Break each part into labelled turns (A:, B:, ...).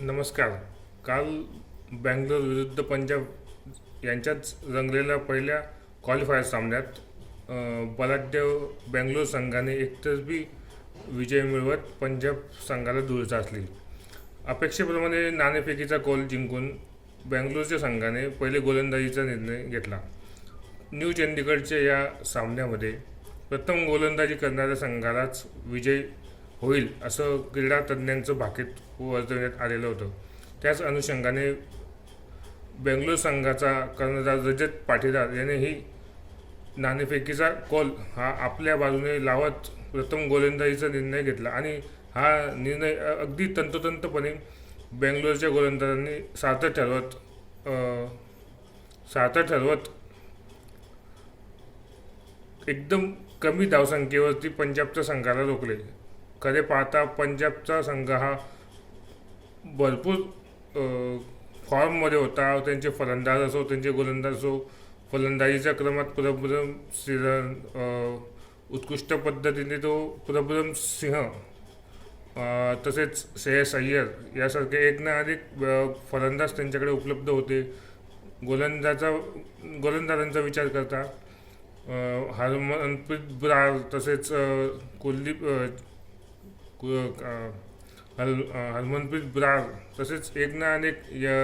A: नमस्कार. काल बँगलोर विरुद्ध पंजाब यांच्यात रंगलेल्या पहिल्या क्वालिफायर सामन्यात बलाढ्य बँगलोर संघाने एकतर्फी विजय मिळवत पंजाब संघाला दूर असली अपेक्षेप्रमाणे नाणेफेकीचा कॉल जिंकून बँगलोरच्या संघाने पहिले गोलंदाजीचा निर्णय घेतला. न्यू चंदीगडच्या या सामन्यामध्ये प्रथम गोलंदाजी करणाऱ्या संघालाच विजय होईल असं क्रीडा तज्ज्ञांचं भाकीत वर्तवण्यात आलेलं होतं. त्याच अनुषंगाने बेंगलोर संघाचा कर्णधार रजत पाटीदार यानेही नाणेफेकीचा कॉल हा आपल्या बाजूने लावत प्रथम गोलंदाजीचा निर्णय घेतला आणि हा निर्णय अगदी तंतोतंतपणे बेंगलोरच्या गोलंदाजांनी सार्थ ठरवत सार्थ ठरवत एकदम कमी धावसंख्येवरती पंजाबच्या संघाला रोखले. खरे पाहता पंजाबचा संघ हा भरपूर फॉर्ममध्ये होता. त्यांचे फलंदाज असो त्यांचे गोलंदाज असो फलंदाजीच्या क्रमात प्रभुरम सिंह उत्कृष्ट पद्धतीने तो प्रभुरम सिंह तसेच श्रेयस अय्यर यासारखे एक ना अधिक फलंदाज त्यांच्याकडे उपलब्ध होते. गोलंदाजा गोलंदाजांचा विचार करता हरमनप्रीत ब्रार तसेच कुलदीप हल अ, हरमनप्रीत ब्रार तसेच एक ना अनेक या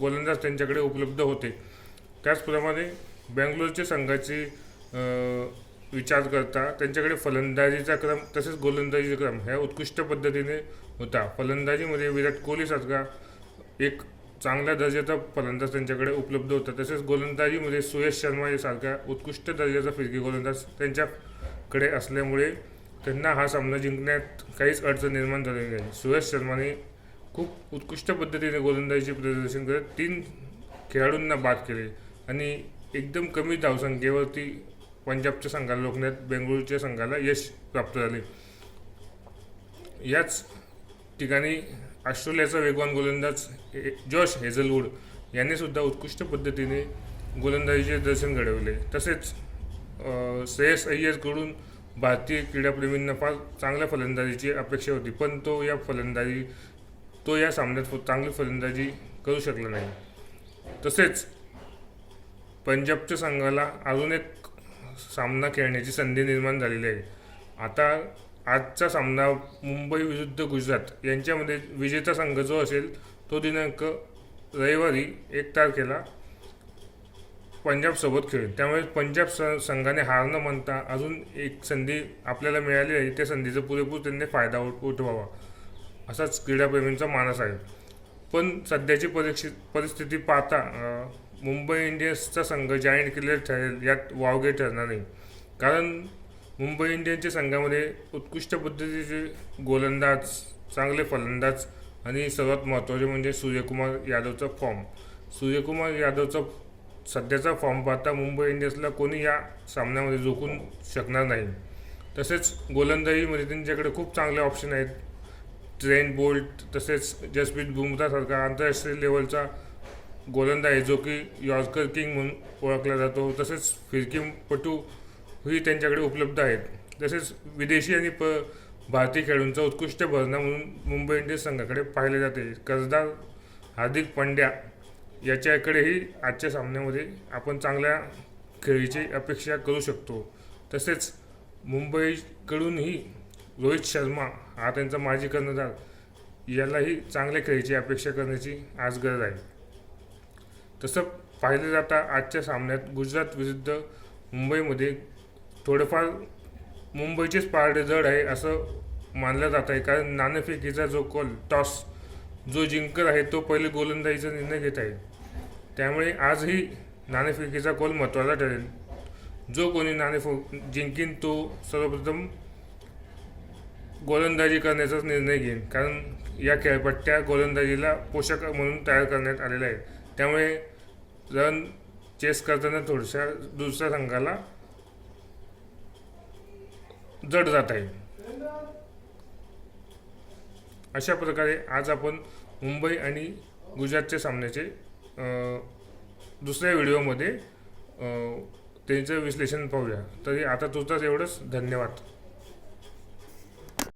A: गोलंदाज त्यांच्याकडे उपलब्ध होते. त्याचप्रमाणे बँगलोरच्या संघाची विचार करता त्यांच्याकडे फलंदाजीचा क्रम तसेच गोलंदाजीचा क्रम ह्या उत्कृष्ट पद्धतीने होता. फलंदाजीमध्ये विराट कोहलीसारखा एक चांगल्या दर्जाचा फलंदाज त्यांच्याकडे उपलब्ध होता. तसेच गोलंदाजीमध्ये सुयश शर्मा यासारख्या उत्कृष्ट दर्जाचा फिरकी गोलंदाज त्यांच्याकडे असल्यामुळे त्यांना हा सामना जिंकण्यात काहीच अडचण निर्माण झालेली नाही. सुयश शर्माने खूप उत्कृष्ट पद्धतीने गोलंदाजीचे प्रदर्शन करत तीन खेळाडूंना बाद केले आणि एकदम कमी धावसंख्येवरती पंजाबच्या संघाला रोखण्यात बेंगळुरूच्या संघाला यश प्राप्त झाले. याच ठिकाणी ऑस्ट्रेलियाचा वेगवान गोलंदाज जॉश हेझलवूड याने सुद्धा उत्कृष्ट पद्धतीने गोलंदाजीचे दर्शन घडवले. तसेच श्रेयस अय्यरकडून भारतीय क्रीडाप्रेमींना फार चांगल्या फलंदाजीची अपेक्षा होती पण तो या फलंदाजी तो या सामन्यात चांगली फलंदाजी करू शकला नाही. तसेच पंजाबच्या संघाला अजून एक सामना खेळण्याची संधी निर्माण झालेली आहे. आता आजचा सामना मुंबई विरुद्ध गुजरात यांच्यामध्ये विजेता संघ जो असेल तो दिनांक रविवारी एक तारखेला पंजाबसोबत खेळेल. त्यामुळे पंजाब स संघाने हार न म्हणता अजून एक संधी आपल्याला मिळाली आहे. त्या संधीचा पुरेपूर त्यांनी फायदा उठवावा. असाच क्रीडाप्रेमींचा मानस आहे. पण सध्याची परिक्षि परिस्थिती पाहता मुंबई इंडियन्सचा संघ जायंट किलर ठरेल यात वावगे ठरणार नाही कारण मुंबई इंडियन्सच्या संघामध्ये उत्कृष्ट पद्धतीचे गोलंदाज चांगले फलंदाज आणि सर्वात महत्त्वाचे म्हणजे सूर्यकुमार यादवचा फॉर्म सूर्यकुमार यादवचा सध्याचा फॉर्म पाहता मुंबई इंडियन्सला कोणी या सामन्यामध्ये झोकून शकणार नाही. तसेच गोलंदाजीमध्ये त्यांच्याकडे खूप चांगले ऑप्शन आहेत. ट्रेन बोल्ट तसेच जसप्रीत बुमरासारखा आंतरराष्ट्रीय लेवलचा गोलंदाज आहे जो की यॉर्कर किंग म्हणून ओळखला जातो. तसेच फिरकीपटू ही त्यांच्याकडे उपलब्ध आहेत. तसेच विदेशी आणि प भारतीय खेळाडूंचा उत्कृष्ट भरणा म्हणून मुंबई इंडियन्स संघाकडे पाहिले जाते. कर्जदार हार्दिक पांड्या याच्याकडेही आजच्या सामन्यामध्ये आपण चांगल्या खेळीची अपेक्षा करू शकतो. तसेच मुंबईकडूनही रोहित शर्मा हा त्यांचा माजी कर्णधार यालाही चांगल्या खेळीची अपेक्षा करण्याची आज गरज आहे. तसं पाहिलं जाता आजच्या सामन्यात गुजरात विरुद्ध मुंबईमध्ये थोडंफार मुंबईचेच पारडे जड आहे असं मानलं जात आहे. कारण नाणेफेकीचा जो कॉल टॉस जो जिंकर आहे तो पहिले गोलंदाजीचा निर्णय घेत आहे. त्यामुळे आजही नाणेफेकीचा कॉल महत्त्वाचा ठरेल. जो कोणी नाणेफेक जिंकीन तो सर्वप्रथम गोलंदाजी करण्याचाच निर्णय घेईन. कारण या खेळपट्ट्या गोलंदाजीला पोषक म्हणून तयार करण्यात आलेल्या आहेत. त्यामुळे रन चेस करताना थोडशा दुसऱ्या संघाला जड जात आहे. अशा प्रकारे आज आपण मुंबई आणि गुजरातच्या सामन्याचे दुसऱ्या व्हिडिओमध्ये त्यांचं विश्लेषण पाहूया. तरी आता तुझंच एवढंच धन्यवाद.